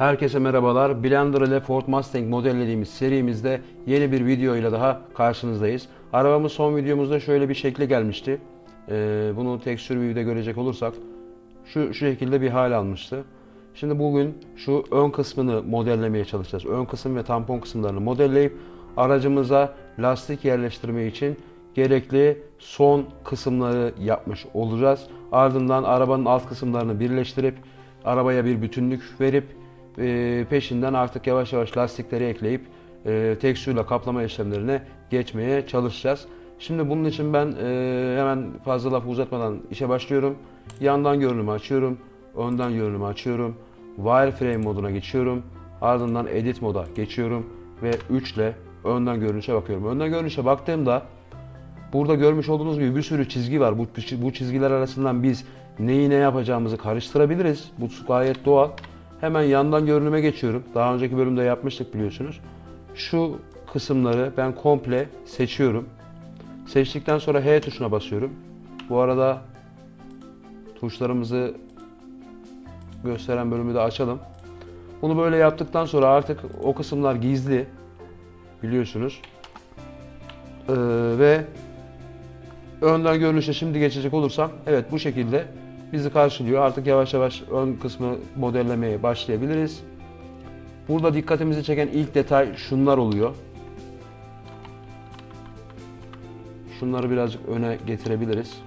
Herkese merhabalar. Blender ile Ford Mustang modellediğimiz serimizde yeni bir video ile daha karşınızdayız. Arabamız son videomuzda şöyle bir şekle gelmişti. Ee, bunu tekstür view'de görecek olursak şu, şu şekilde bir hal almıştı. Şimdi bugün şu ön kısmını modellemeye çalışacağız. Ön kısım ve tampon kısımlarını modelleyip aracımıza lastik yerleştirme için gerekli son kısımları yapmış olacağız. Ardından arabanın alt kısımlarını birleştirip arabaya bir bütünlük verip e, peşinden artık yavaş yavaş lastikleri ekleyip e, tekstürle kaplama işlemlerine geçmeye çalışacağız. Şimdi bunun için ben e, hemen fazla lafı uzatmadan işe başlıyorum. Yandan görünümü açıyorum. Önden görünümü açıyorum. Wireframe moduna geçiyorum. Ardından edit moda geçiyorum. Ve 3 ile önden görünüşe bakıyorum. Önden görünüşe baktığımda Burada görmüş olduğunuz gibi bir sürü çizgi var. Bu, bu çizgiler arasından biz neyi ne yapacağımızı karıştırabiliriz. Bu gayet doğal. Hemen yandan görünüme geçiyorum. Daha önceki bölümde yapmıştık biliyorsunuz. Şu kısımları ben komple seçiyorum. Seçtikten sonra H tuşuna basıyorum. Bu arada tuşlarımızı gösteren bölümü de açalım. Bunu böyle yaptıktan sonra artık o kısımlar gizli biliyorsunuz. Ee, ve önden görünüşe şimdi geçecek olursam evet bu şekilde bizi karşılıyor. Artık yavaş yavaş ön kısmı modellemeye başlayabiliriz. Burada dikkatimizi çeken ilk detay şunlar oluyor. Şunları birazcık öne getirebiliriz.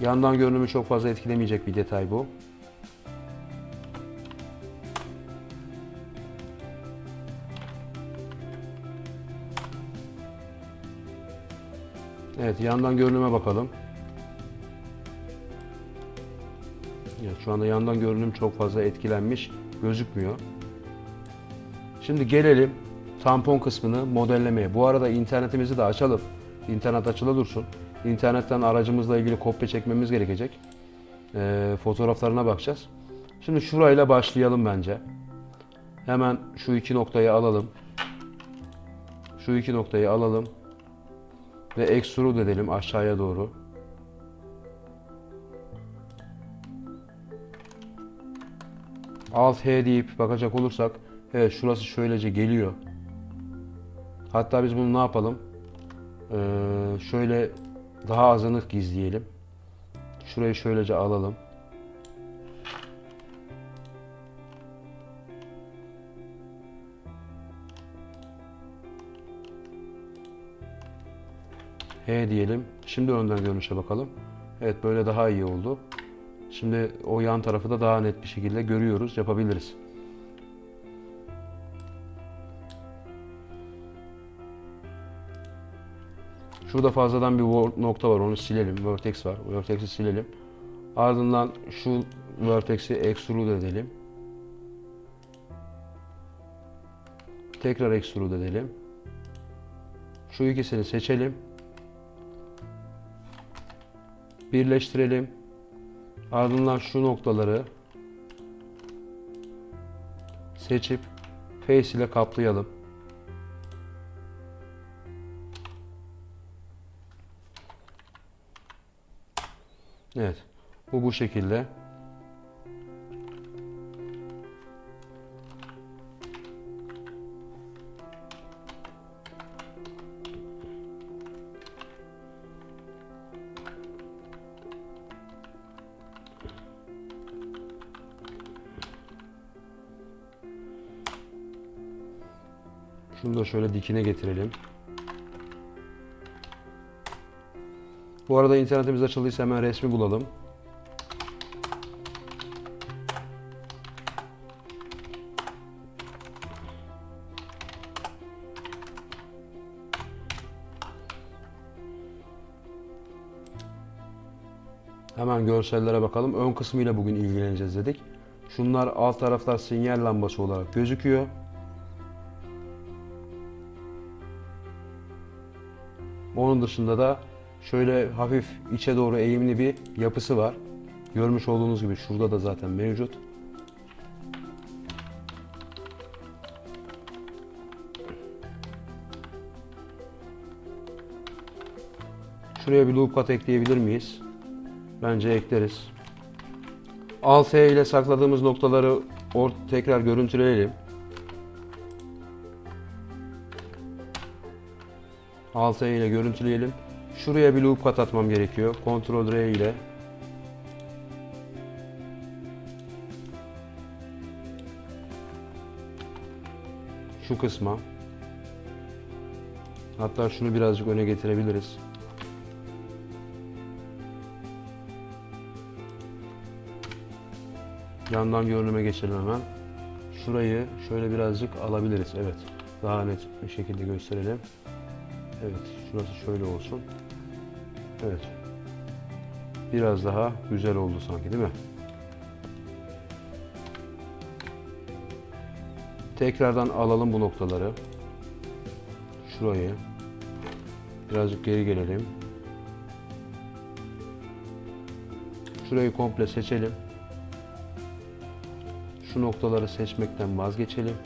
Yandan görünümü çok fazla etkilemeyecek bir detay bu. Evet, yandan görünüme bakalım. Evet, şu anda yandan görünüm çok fazla etkilenmiş gözükmüyor. Şimdi gelelim tampon kısmını modellemeye. Bu arada internetimizi de açalım. İnternet açılı dursun. İnternetten aracımızla ilgili kopya çekmemiz gerekecek. Ee, fotoğraflarına bakacağız. Şimdi şurayla başlayalım bence. Hemen şu iki noktayı alalım. Şu iki noktayı alalım ve extrude edelim aşağıya doğru. Alt H deyip bakacak olursak evet şurası şöylece geliyor. Hatta biz bunu ne yapalım? Ee, şöyle daha azını gizleyelim. Şurayı şöylece alalım. H diyelim. Şimdi önden görünüşe bakalım. Evet böyle daha iyi oldu. Şimdi o yan tarafı da daha net bir şekilde görüyoruz, yapabiliriz. Şurada fazladan bir nokta var, onu silelim. Vertex var, vertex'i silelim. Ardından şu vertex'i extrude edelim. Tekrar extrude edelim. Şu ikisini seçelim. Birleştirelim. Ardından şu noktaları seçip face ile kaplayalım. Evet. Bu bu şekilde. Da şöyle dikine getirelim. Bu arada internetimiz açıldıysa hemen resmi bulalım. Hemen görsellere bakalım. Ön kısmıyla bugün ilgileneceğiz dedik. Şunlar alt taraflar sinyal lambası olarak gözüküyor. Onun dışında da şöyle hafif içe doğru eğimli bir yapısı var. Görmüş olduğunuz gibi şurada da zaten mevcut. Şuraya bir loop cut ekleyebilir miyiz? Bence ekleriz. Alt ile sakladığımız noktaları or tekrar görüntüleyelim. Alt E ile görüntüleyelim. Şuraya bir loop kat atmam gerekiyor. Ctrl R ile. Şu kısma. Hatta şunu birazcık öne getirebiliriz. Yandan görünüme geçelim hemen. Şurayı şöyle birazcık alabiliriz. Evet. Daha net bir şekilde gösterelim. Evet. Şurası şöyle olsun. Evet. Biraz daha güzel oldu sanki değil mi? Tekrardan alalım bu noktaları. Şurayı. Birazcık geri gelelim. Şurayı komple seçelim. Şu noktaları seçmekten vazgeçelim.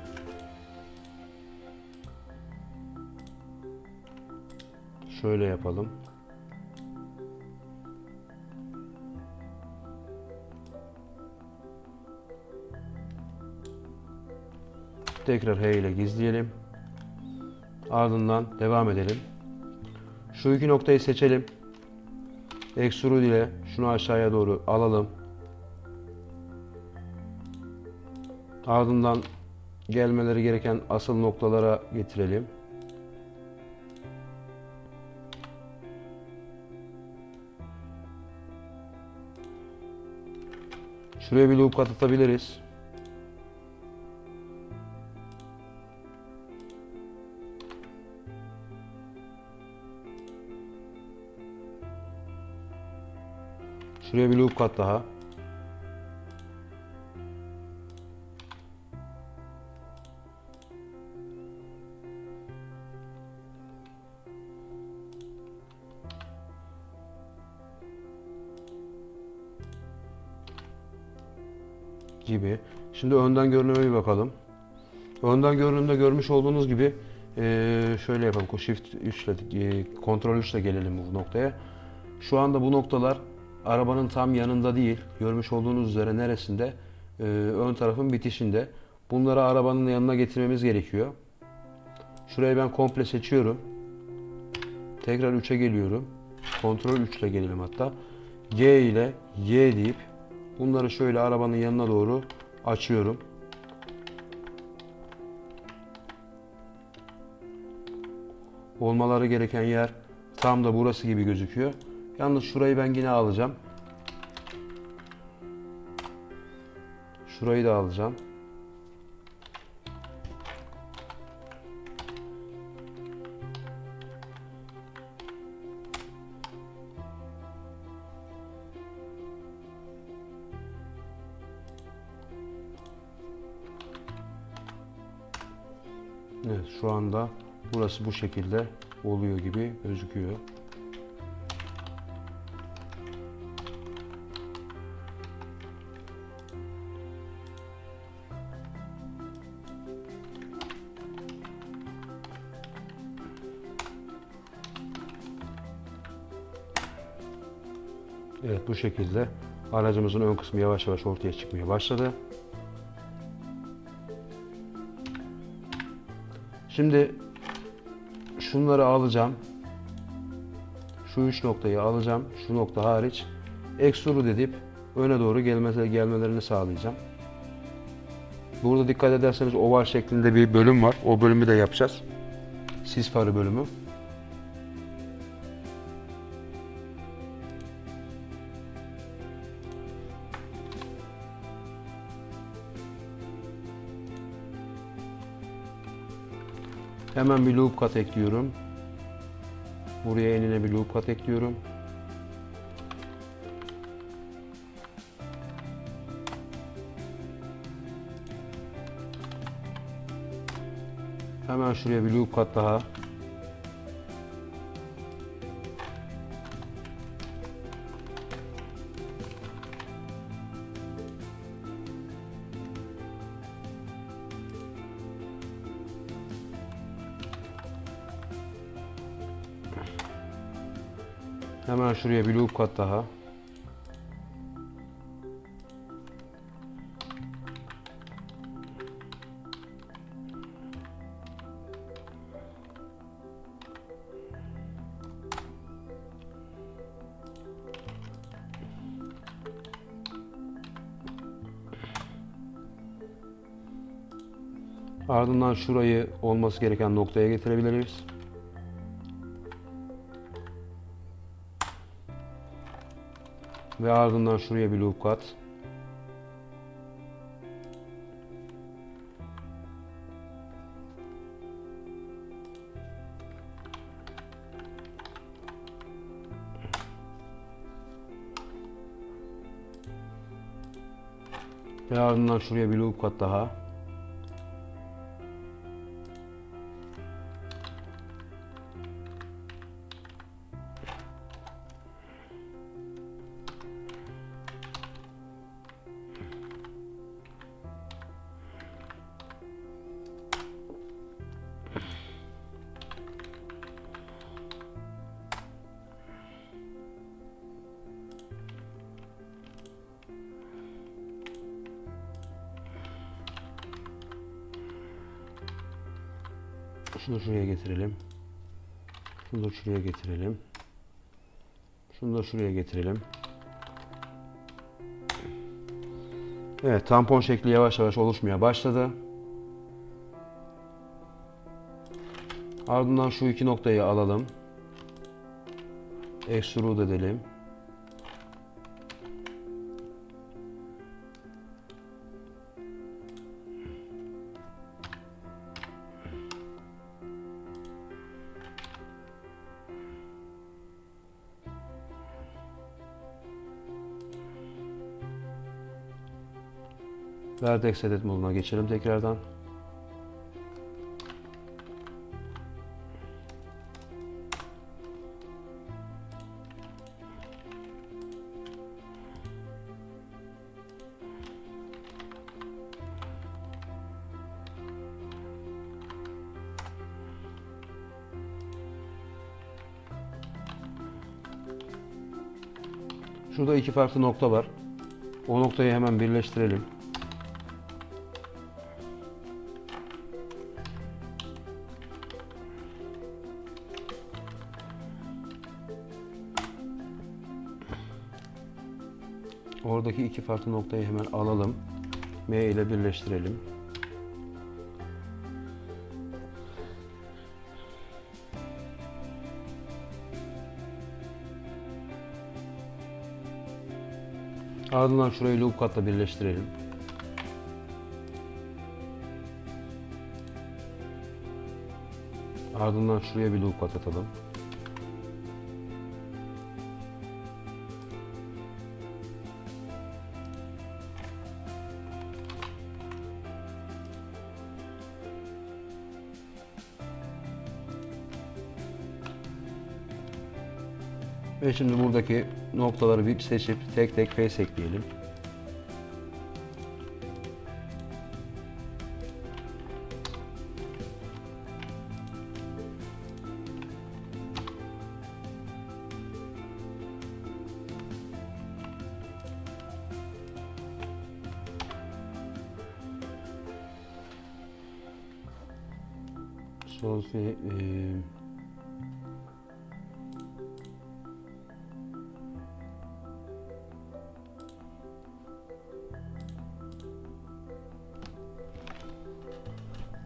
Şöyle yapalım. Tekrar H ile gizleyelim. Ardından devam edelim. Şu iki noktayı seçelim. Extrude ile şunu aşağıya doğru alalım. Ardından gelmeleri gereken asıl noktalara getirelim. Şuraya bir loop kat atabiliriz. Şuraya bir loop kat daha. Gibi. Şimdi önden görünüme bir bakalım. Önden görünümde görmüş olduğunuz gibi eee, şöyle yapalım. Shift 3 ile, eee, Ctrl 3 ile gelelim bu noktaya. Şu anda bu noktalar arabanın tam yanında değil. Görmüş olduğunuz üzere neresinde? Eee, ön tarafın bitişinde. Bunları arabanın yanına getirmemiz gerekiyor. Şurayı ben komple seçiyorum. Tekrar 3'e geliyorum. Ctrl 3 ile gelelim hatta. G ile Y deyip bunları şöyle arabanın yanına doğru açıyorum. Olmaları gereken yer tam da burası gibi gözüküyor. Yalnız şurayı ben yine alacağım. Şurayı da alacağım. Anda burası bu şekilde oluyor gibi gözüküyor. Evet bu şekilde aracımızın ön kısmı yavaş yavaş ortaya çıkmaya başladı. Şimdi şunları alacağım. Şu üç noktayı alacağım. Şu nokta hariç. Extrude edip öne doğru gelmelerini sağlayacağım. Burada dikkat ederseniz oval şeklinde bir bölüm var. O bölümü de yapacağız. Sis farı bölümü. Hemen bir loop kat ekliyorum. Buraya enine bir loop kat ekliyorum. Hemen şuraya bir loop kat daha. şuraya bir loop kat daha. Ardından şurayı olması gereken noktaya getirebiliriz. Ve ardından şuraya bir loop kat. Ve ardından şuraya bir loop kat daha. Şunu şuraya getirelim. Şunu da şuraya getirelim. Şunu da şuraya getirelim. Evet, tampon şekli yavaş yavaş oluşmaya başladı. Ardından şu iki noktayı alalım. Extrude edelim. Vertex Edit moduna geçelim tekrardan. Şurada iki farklı nokta var. O noktayı hemen birleştirelim. Oradaki iki farklı noktayı hemen alalım. M ile birleştirelim. Ardından şurayı loop katla birleştirelim. Ardından şuraya bir loop kat atalım. Ve şimdi buradaki noktaları bir seçip tek tek face ekleyelim. Solfi, eee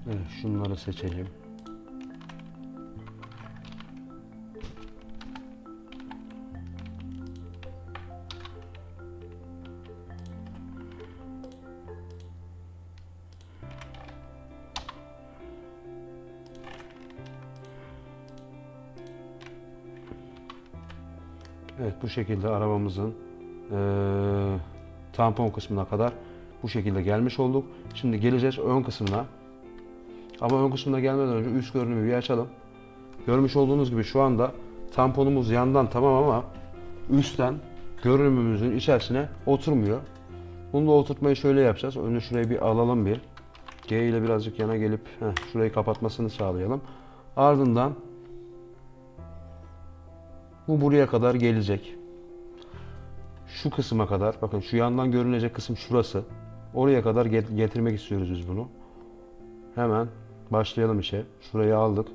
Evet, şunları seçelim. Evet bu şekilde arabamızın eee, tampon kısmına kadar bu şekilde gelmiş olduk. Şimdi geleceğiz ön kısmına. Ama ön kısmına gelmeden önce üst görünümü bir açalım. Görmüş olduğunuz gibi şu anda tamponumuz yandan tamam ama üstten görünümümüzün içerisine oturmuyor. Bunu da oturtmayı şöyle yapacağız. Önce şurayı bir alalım bir. G ile birazcık yana gelip heh, şurayı kapatmasını sağlayalım. Ardından bu buraya kadar gelecek. Şu kısma kadar, bakın şu yandan görünecek kısım şurası. Oraya kadar get- getirmek istiyoruz biz bunu. Hemen başlayalım işe. Şurayı aldık.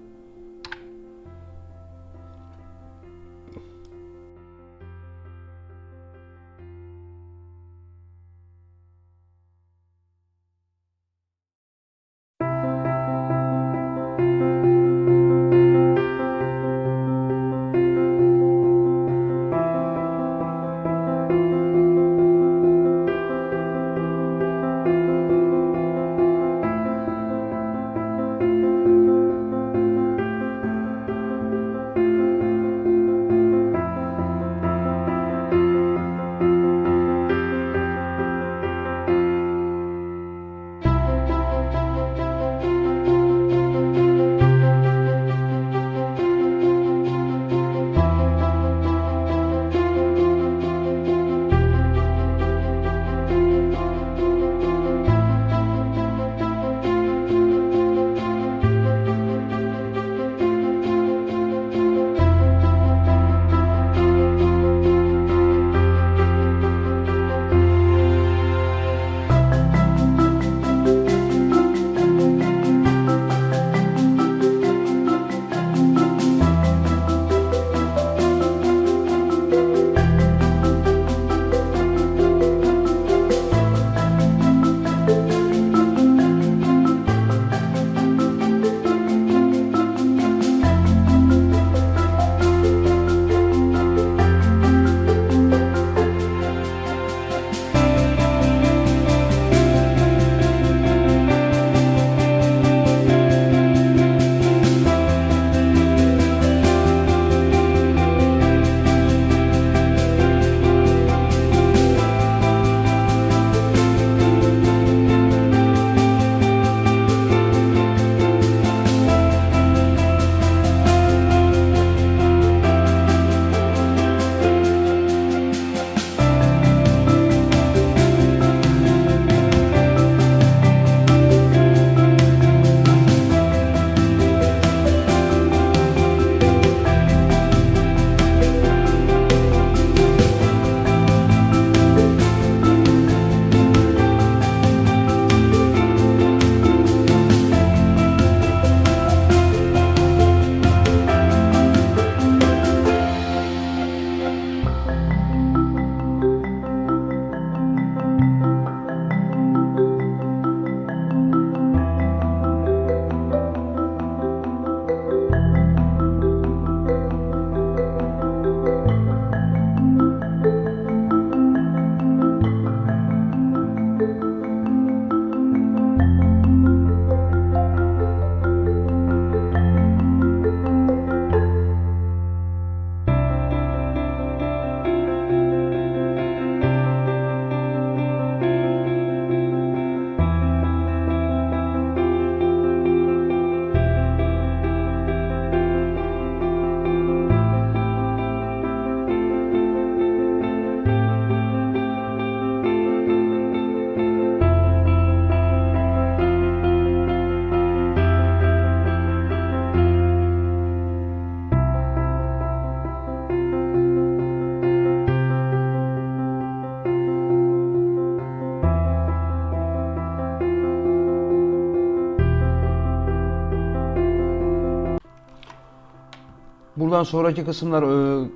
Buradan sonraki kısımlar e,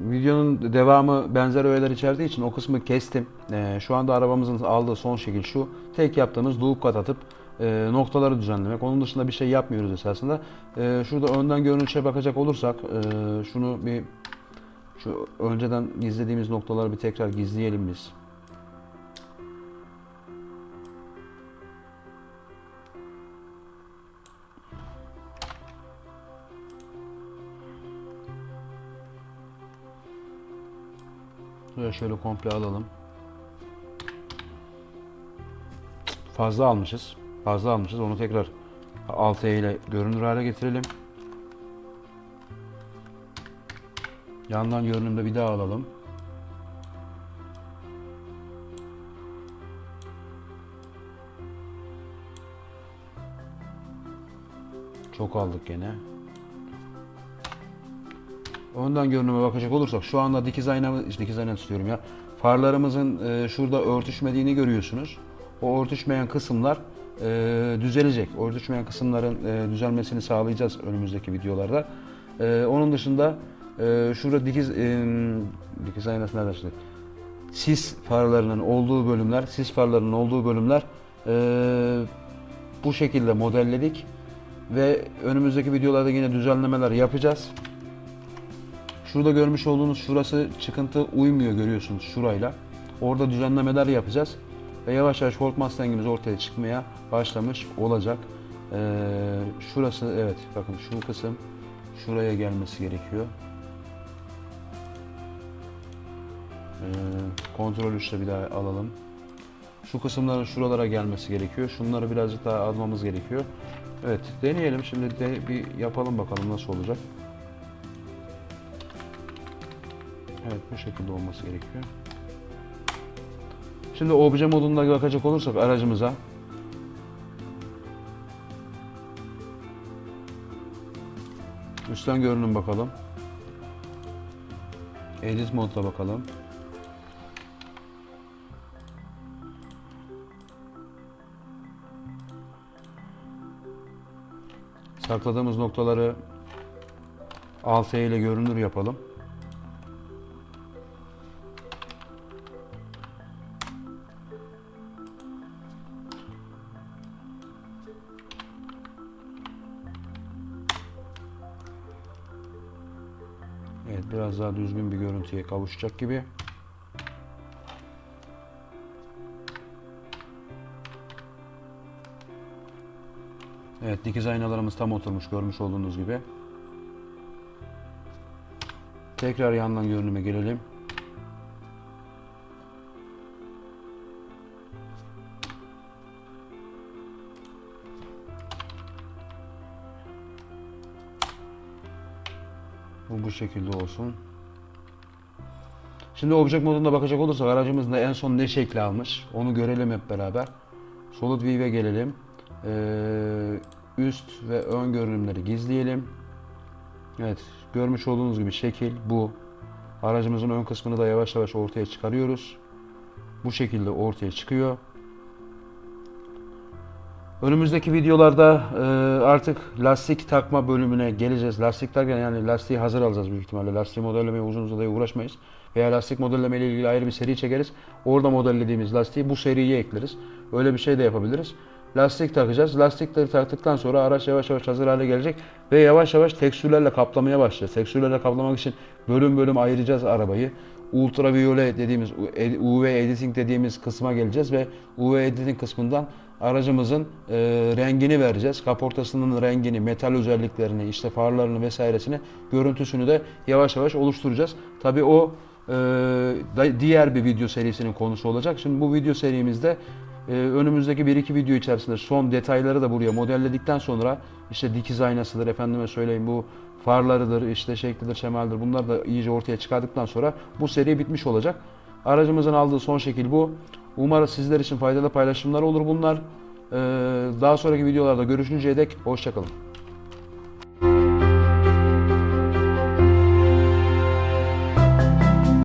videonun devamı benzer öğeler içerdiği için o kısmı kestim. E, şu anda arabamızın aldığı son şekil şu. Tek yaptığımız loop kat atıp e, noktaları düzenlemek. Onun dışında bir şey yapmıyoruz esasında. E, şurada önden görünüşe bakacak olursak e, şunu bir şu önceden gizlediğimiz noktaları bir tekrar gizleyelim biz. Şöyle şöyle komple alalım. Fazla almışız. Fazla almışız. Onu tekrar alt E ile görünür hale getirelim. Yandan görünümde bir daha alalım. Çok aldık gene. Önden görünüme bakacak olursak şu anda dikiz ayna, işte dikiz ayna istiyorum ya. Farlarımızın e, şurada örtüşmediğini görüyorsunuz. O örtüşmeyen kısımlar e, düzelecek. Örtüşmeyen kısımların e, düzelmesini sağlayacağız önümüzdeki videolarda. E, onun dışında e, şurada dikiz e, dikiz aynası nereden çıktı? Sis farlarının olduğu bölümler, sis farlarının olduğu bölümler e, bu şekilde modelledik ve önümüzdeki videolarda yine düzenlemeler yapacağız. Şurada görmüş olduğunuz şurası çıkıntı uymuyor görüyorsunuz şurayla. Orada düzenlemeler yapacağız. Ve yavaş yavaş Ford Mustang'imiz ortaya çıkmaya başlamış olacak. Ee, şurası evet bakın şu kısım şuraya gelmesi gerekiyor. Ee, kontrol 3'te bir daha alalım. Şu kısımların şuralara gelmesi gerekiyor. Şunları birazcık daha almamız gerekiyor. Evet deneyelim şimdi de bir yapalım bakalım nasıl olacak. Evet bu şekilde olması gerekiyor. Şimdi obje modunda bakacak olursak aracımıza üstten görünüm bakalım. Edit modda bakalım. Sakladığımız noktaları alt ile görünür yapalım. Biraz daha düzgün bir görüntüye kavuşacak gibi. Evet dikiz aynalarımız tam oturmuş görmüş olduğunuz gibi. Tekrar yandan görünüme gelelim. Şekilde olsun. Şimdi object modunda bakacak olursak aracımız en son ne şekli almış onu görelim hep beraber. Solid View'e gelelim. Ee, üst ve ön görünümleri gizleyelim. Evet görmüş olduğunuz gibi şekil bu. Aracımızın ön kısmını da yavaş yavaş ortaya çıkarıyoruz. Bu şekilde ortaya çıkıyor. Önümüzdeki videolarda e, artık lastik takma bölümüne geleceğiz. Lastik derken yani lastiği hazır alacağız büyük ihtimalle. Lastiği modellemeye uzun uzadıya uğraşmayız. Veya lastik modelleme ile ilgili ayrı bir seri çekeriz. Orada modellediğimiz lastiği bu seriye ekleriz. Öyle bir şey de yapabiliriz. Lastik takacağız. Lastikleri taktıktan sonra araç yavaş yavaş hazır hale gelecek ve yavaş yavaş tekstürlerle kaplamaya başlayacağız. Tekstürlerle kaplamak için bölüm bölüm ayıracağız arabayı. Ultraviyole dediğimiz UV editing dediğimiz kısma geleceğiz ve UV editing kısmından aracımızın e, rengini vereceğiz. Kaportasının rengini, metal özelliklerini, işte farlarını vesairesini, görüntüsünü de yavaş yavaş oluşturacağız. Tabii o e, diğer bir video serisinin konusu olacak. Şimdi bu video serimizde e, önümüzdeki 1-2 video içerisinde son detayları da buraya modelledikten sonra işte dikiz aynasıdır, efendime söyleyeyim bu farlarıdır, işte şeklidir, şemaldir bunlar da iyice ortaya çıkardıktan sonra bu seri bitmiş olacak. Aracımızın aldığı son şekil bu. Umarız sizler için faydalı paylaşımlar olur bunlar. Ee, daha sonraki videolarda görüşünceye dek hoşçakalın.